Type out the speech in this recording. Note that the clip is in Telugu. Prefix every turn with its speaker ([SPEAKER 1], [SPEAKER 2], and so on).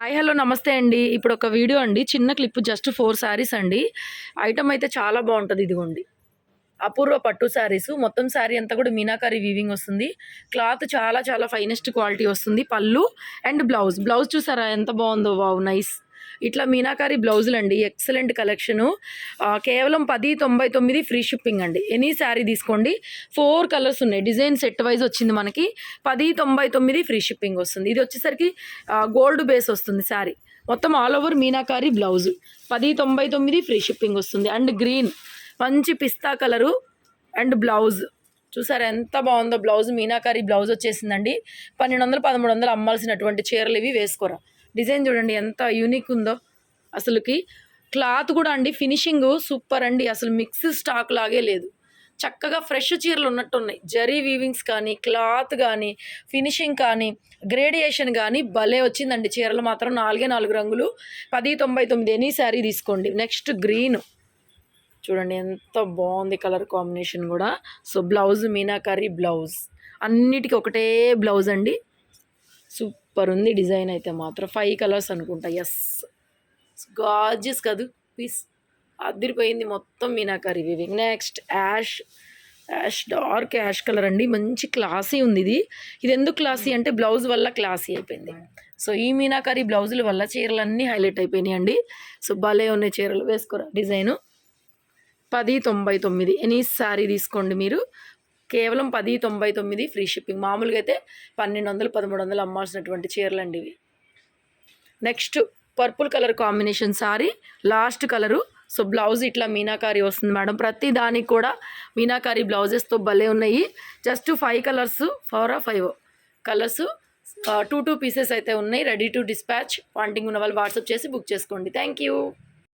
[SPEAKER 1] హాయ్ హలో నమస్తే అండి. ఇప్పుడు ఒక వీడియో అండి. చిన్న క్లిప్ జస్ట్ ఫోర్ శారీస్ అండి. ఐటమ్ అయితే చాలా బాగుంటుంది ఇదిగోండి. అపూర్వ పట్టు శారీస్ మొత్తం శారీ అంతా కూడా మీనాకారి వీవింగ్ వస్తుంది. క్లాత్ చాలా చాలా ఫైనెస్ట్ క్వాలిటీ వస్తుంది. పళ్ళు అండ్ బ్లౌజ్ బ్లౌజ్ చూసారా? ఎంత బాగుందో? వావ్ నైస్ ఇట్లా మీనాకారి బ్లౌజులు అండి ఎక్సలెంట్ కలెక్షను కేవలం పది తొంభై తొమ్మిది ఫ్రీ షిప్పింగ్ అండి. ఎనీ శారీ తీసుకోండి. ఫోర్ కలర్స్ ఉన్నాయి. డిజైన్ సెట్ వైజ్ వచ్చింది మనకి. పది తొంభై తొమ్మిది ఫ్రీ షిప్పింగ్ వస్తుంది. ఇది వచ్చేసరికి గోల్డ్ బేస్ వస్తుంది శారీ మొత్తం ఆల్ ఓవర్ మీనాకారి బ్లౌజు పది తొంభై తొమ్మిది ఫ్రీ షిప్పింగ్ వస్తుంది. అండ్ గ్రీన్ మంచి పిస్తా కలరు అండ్ బ్లౌజ్ చూసారా ఎంత బాగుందో బ్లౌజ్ మీనాకారి బ్లౌజ్ వచ్చేసిందండి. పన్నెండు వందలు పదమూడు వందలు అమ్మాల్సినటువంటి చీరలు ఇవి వేసుకోరా. డిజైన్ చూడండి ఎంత యూనిక్ ఉందో. అసలుకి క్లాత్ కూడా అండి ఫినిషింగ్ సూపర్ అండి. అసలు మిక్స్ స్టాక్ లాగే లేదు. చక్కగా ఫ్రెష్ చీరలు ఉన్నట్టున్నాయి. జరీ వీవింగ్స్ కానీ క్లాత్ కానీ ఫినిషింగ్ కానీ గ్రేడియేషన్ కానీ భలే వచ్చిందండి. చీరలు మాత్రం నాలుగే నాలుగు రంగులు. పది తొంభై తొమ్మిది ఎనీ శారీ తీసుకోండి. నెక్స్ట్ గ్రీన్ చూడండి ఎంత బాగుంది కలర్ కాంబినేషన్ కూడా. సో బ్లౌజ్ మీనాకరీ బ్లౌజ్ అన్నిటికీ ఒకటే బ్లౌజ్ అండి. సూపర్ ఉంది డిజైన్ అయితే మాత్రం. ఫైవ్ కలర్స్ అనుకుంటా. ఎస్ గాజెస్ కదూ. పీస్ అదిరిపోయింది మొత్తం meenakari weaving next ash ash dark ash colour అండి. మంచి క్లాసీ ఉంది ఇది. ఇది ఎందుకు క్లాసీ అంటే బ్లౌజ్ వల్ల క్లాసీ అయిపోయింది. సో ఈ మీనాకారి బ్లౌజుల వల్ల చీరలన్నీ హైలైట్ అయిపోయినాయి అండి. సో భలే ఉన్న చీరలు. వేసుకోరా డిజైను. పది తొంభై తొమ్మిది. ఎనీ శారీ తీసుకోండి మీరు. కేవలం పది తొంభై తొమ్మిది ఫ్రీ షిప్పింగ్. మామూలుగా అయితే పన్నెండు వందలు పదమూడు వందలు అమ్మాల్సినటువంటి చీరలు అండి ఇవి. Next purple colour combination sari last colour so blouse ఇట్లా మీనాకారి వస్తుంది మేడం. ప్రతి దానికి కూడా మీనాకారి బ్లౌజెస్తో భలే ఉన్నాయి. Just five colours four five colours two two pieces అయితే ఉన్నాయి. రెడీ టు డిస్పాచ్ వాంటింగ్ ఉన్న వాళ్ళు వాట్సాప్ చేసి బుక్ చేసుకోండి. Thank you